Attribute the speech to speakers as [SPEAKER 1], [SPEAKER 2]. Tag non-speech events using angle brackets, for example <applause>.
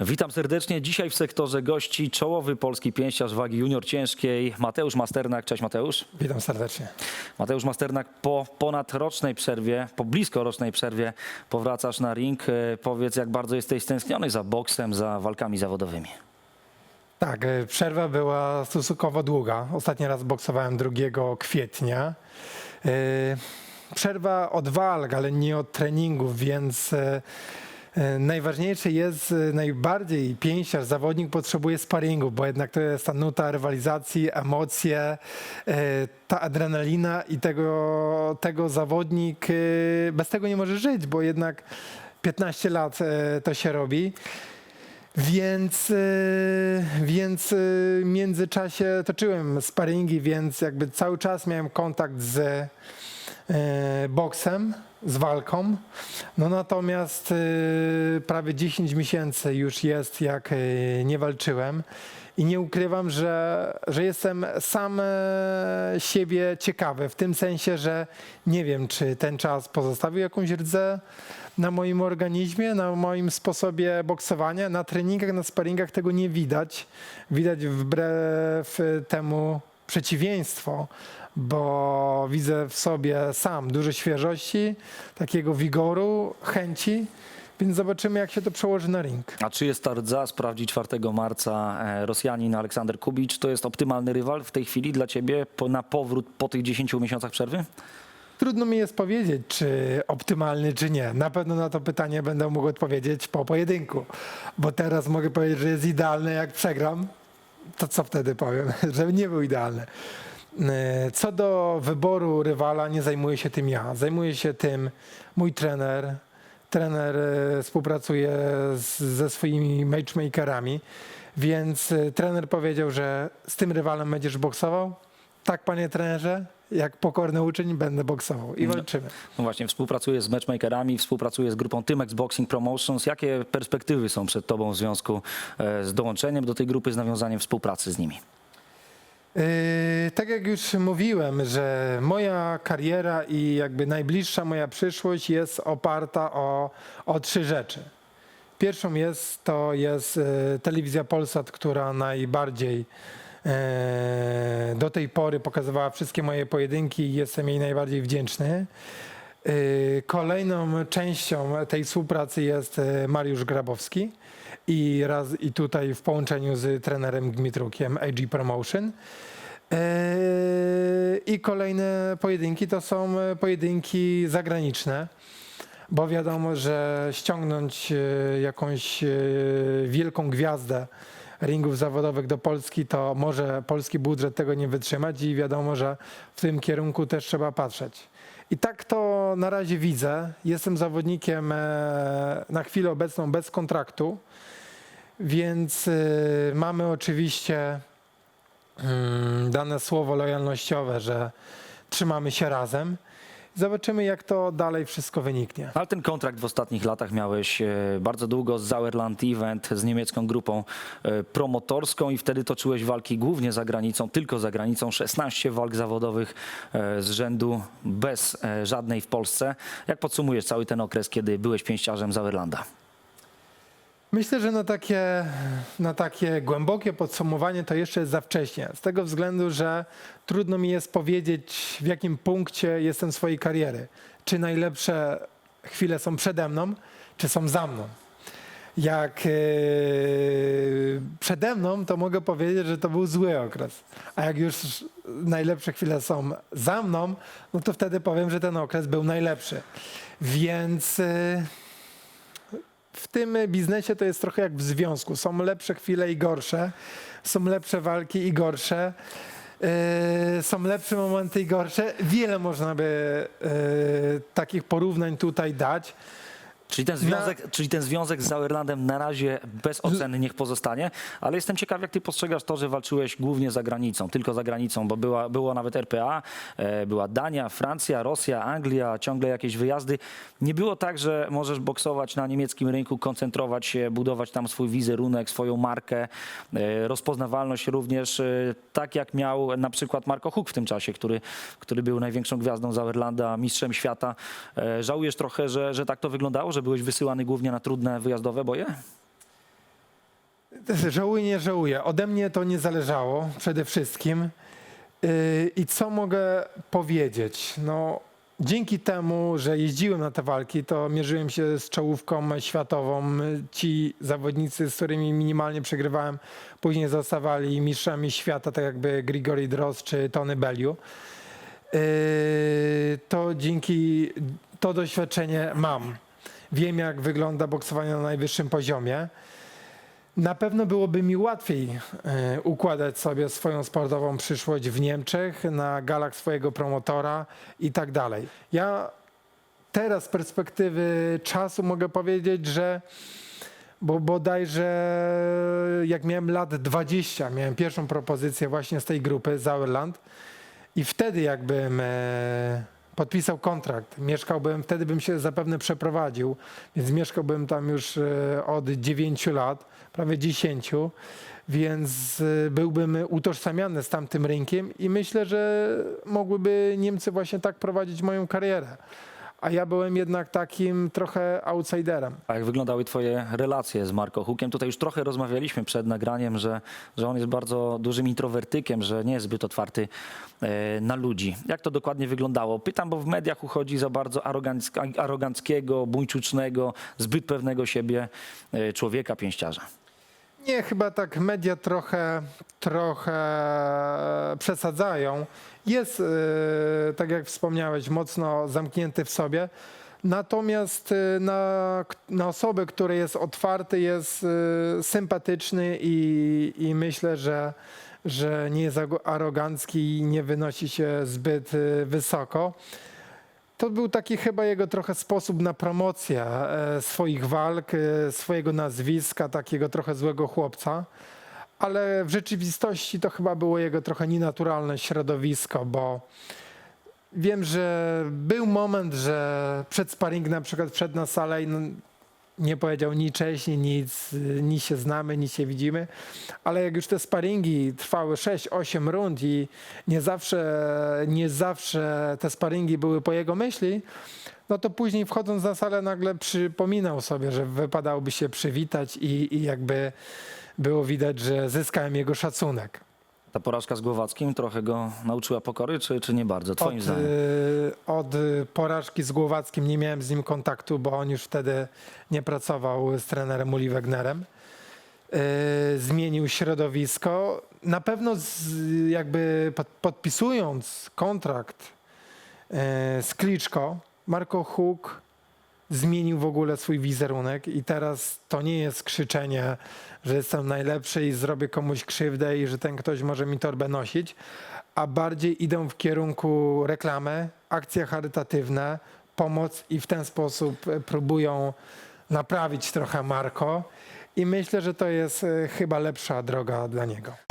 [SPEAKER 1] Witam serdecznie. Dzisiaj w sektorze gości czołowy polski pięściarz wagi junior ciężkiej Mateusz Masternak. Cześć Mateusz.
[SPEAKER 2] Witam serdecznie.
[SPEAKER 1] Mateusz Masternak po ponadrocznej przerwie, po blisko rocznej przerwie powracasz na ring. E, Powiedz, jak bardzo jesteś stęskniony za boksem, za walkami zawodowymi.
[SPEAKER 2] Tak, e, przerwa była stosunkowo długa. Ostatni raz boksowałem 2 kwietnia. E, Przerwa od walk, ale nie od treningów, więc e, najważniejsze jest, e, najbardziej pięściarz, zawodnik potrzebuje sparingu, bo jednak to jest ta nuta rywalizacji, emocje, e, ta adrenalina i tego, tego zawodnik bez tego nie może żyć, bo jednak 15 lat to się robi. Więc, więc w międzyczasie toczyłem sparingi, więc jakby cały czas miałem kontakt z boksem, z walką. No natomiast y, prawie 10 miesięcy już jest, jak y, nie walczyłem. I nie ukrywam, że, że jestem sam e, siebie ciekawy, w tym sensie, że nie wiem, czy ten czas pozostawił jakąś rdzę na moim organizmie, na moim sposobie boksowania. Na treningach, na sparingach tego nie widać. Widać wbrew temu przeciwieństwo, bo widzę w sobie sam dużo świeżości, takiego wigoru, chęci, więc zobaczymy, jak się to przełoży na ring.
[SPEAKER 1] A czy jest ta rdza sprawdzi 4 marca e, Rosjanin Aleksander Kubicz? To jest optymalny rywal w tej chwili dla ciebie po, na powrót po tych 10 miesiącach przerwy?
[SPEAKER 2] Trudno mi jest powiedzieć, czy optymalny, czy nie. Na pewno na to pytanie będę mógł odpowiedzieć po pojedynku, bo teraz mogę powiedzieć, że jest idealny, jak przegram. To co wtedy powiem? <laughs> Że nie był idealny. E, Co do wyboru rywala, nie zajmuję się tym ja. Zajmuje się tym mój trener. Trener e, współpracuje z, ze swoimi matchmakerami, więc e, trener powiedział, że z tym rywalem będziesz boksował. Tak, panie trenerze, jak pokorny uczeń będę boksował i
[SPEAKER 1] No.
[SPEAKER 2] walczymy.
[SPEAKER 1] No właśnie, współpracujesz z matchmakerami, współpracujesz z grupą Tymex Boxing Promotions. Jakie perspektywy są przed tobą w związku e, z dołączeniem do tej grupy, z nawiązaniem współpracy z nimi?
[SPEAKER 2] Yy, tak jak już mówiłem, że moja kariera i jakby najbliższa moja przyszłość jest oparta o, o trzy rzeczy. Pierwszą jest to jest e, telewizja Polsat, która najbardziej e, do tej pory pokazywała wszystkie moje pojedynki i jestem jej najbardziej wdzięczny. E, Kolejną częścią tej współpracy jest e, Mariusz Grabowski i, raz, i tutaj w połączeniu z trenerem Dmitrukiem AG Promotion. I kolejne pojedynki to są e, pojedynki zagraniczne, bo wiadomo, że ściągnąć e, jakąś e, wielką gwiazdę ringów zawodowych do Polski, to może polski budżet tego nie wytrzymać i wiadomo, że w tym kierunku też trzeba patrzeć. I tak to na razie widzę. Jestem zawodnikiem e, na chwilę obecną bez kontraktu, więc e, mamy oczywiście mm, dane słowo lojalnościowe, że trzymamy się razem. Zobaczymy, jak to dalej wszystko wyniknie.
[SPEAKER 1] Ale ten kontrakt w ostatnich latach miałeś e, bardzo długo z Sauerland Event, z niemiecką grupą e, promotorską i wtedy toczyłeś walki głównie za granicą, tylko za granicą. 16 walk zawodowych e, z rzędu bez żadnej w Polsce. Jak podsumujesz cały ten okres, kiedy byłeś pięściarzem Sauerlanda?
[SPEAKER 2] Myślę, że na takie, na takie głębokie podsumowanie to jeszcze jest za wcześnie. Z tego względu, że trudno mi jest powiedzieć, w jakim punkcie jestem swojej kariery. Czy najlepsze chwile są przede mną, czy są za mną. Jak e, przede mną, to mogę powiedzieć, że to był zły okres. A jak już najlepsze chwile są za mną, no to wtedy powiem, że ten okres był najlepszy. Więc. E, w tym biznesie to jest trochę jak w związku. Są lepsze chwile i gorsze, są lepsze walki i gorsze, yy, są lepsze momenty i gorsze. Wiele można by yy, takich porównań tutaj dać.
[SPEAKER 1] Czyli ten, związek, czyli ten związek z Sauerlandem na razie bez oceny niech pozostanie, ale jestem ciekaw, jak ty postrzegasz to, że walczyłeś głównie za granicą, tylko za granicą, bo była, było nawet RPA, e, była Dania, Francja, Rosja, Anglia, ciągle jakieś wyjazdy. Nie było tak, że możesz boksować na niemieckim rynku, koncentrować się, budować tam swój wizerunek, swoją markę, e, rozpoznawalność również, e, tak jak miał na przykład Marco Huk w tym czasie, który, który był największą gwiazdą Sauerlanda, mistrzem świata. Żałujesz trochę, że, że tak to wyglądało, że byłeś wysyłany głównie na trudne wyjazdowe boje?
[SPEAKER 2] Żałuję, nie żałuję. Ode mnie to nie zależało przede wszystkim. Yy, I co mogę powiedzieć? No, dzięki temu, że jeździłem na te walki, to mierzyłem się z czołówką światową. Ci zawodnicy, z którymi minimalnie przegrywałem, później zostawali mistrzami świata, tak jakby Grigori Droz czy Tony Bellew. Yy, To dzięki to doświadczenie mam. Wiem, jak wygląda boksowanie na najwyższym poziomie. Na pewno byłoby mi łatwiej e, układać sobie swoją sportową przyszłość w Niemczech, na galach swojego promotora i tak dalej. Ja teraz z perspektywy czasu mogę powiedzieć, że bo bodajże jak miałem lat 20, miałem pierwszą propozycję właśnie z tej grupy Sauerland i wtedy jakbym e, podpisał kontrakt, mieszkałbym, wtedy bym się zapewne przeprowadził, więc mieszkałbym tam już e, od 9 lat, prawie 10, więc e, byłbym utożsamiany z tamtym rynkiem i myślę, że mogłyby Niemcy właśnie tak prowadzić moją karierę. A ja byłem jednak takim trochę outsiderem.
[SPEAKER 1] A jak wyglądały twoje relacje z Marco Hukiem? Tutaj już trochę rozmawialiśmy przed nagraniem, że, że on jest bardzo dużym introwertykiem, że nie jest zbyt otwarty e, na ludzi. Jak to dokładnie wyglądało? Pytam, bo w mediach uchodzi za bardzo aroganckiego, buńczucznego, zbyt pewnego siebie e, człowieka, pięściarza.
[SPEAKER 2] Nie, chyba tak media trochę, trochę przesadzają. Jest, e, tak jak wspomniałeś, mocno zamknięty w sobie. Natomiast e, na, na osobę, który jest otwarty, jest e, sympatyczny i, i myślę, że, że nie jest arogancki i nie wynosi się zbyt wysoko. To był taki chyba jego trochę sposób na promocję e, swoich walk, e, swojego nazwiska, takiego trochę złego chłopca. Ale w rzeczywistości to chyba było jego trochę nienaturalne środowisko, bo wiem, że był moment, że przed sparring na przykład wszedł na salę i no, nie powiedział ni cześć, ni nic, ni się znamy, ni się widzimy, ale jak już te sparingi trwały 6-8 rund i nie zawsze, nie zawsze te sparingi były po jego myśli, no to później wchodząc na salę nagle przypominał sobie, że wypadałoby się przywitać i, i jakby było widać, że zyskałem jego szacunek.
[SPEAKER 1] Ta porażka z Głowackim trochę go nauczyła pokory, czy, czy nie bardzo, twoim
[SPEAKER 2] Od,
[SPEAKER 1] zdaniem?
[SPEAKER 2] y, od y, porażki z Głowackim nie miałem z nim kontaktu, bo on już wtedy nie pracował z trenerem Uli Wegnerem. Y, Zmienił środowisko. Na pewno z, jakby pod, podpisując kontrakt y, z Kliczko, Marco Huk zmienił w ogóle swój wizerunek i teraz to nie jest krzyczenie, że jestem najlepszy i zrobię komuś krzywdę i że ten ktoś może mi torbę nosić, a bardziej idą w kierunku reklamy, akcje charytatywne, pomoc i w ten sposób e, próbują naprawić trochę Marco i myślę, że to jest e, chyba lepsza droga dla niego.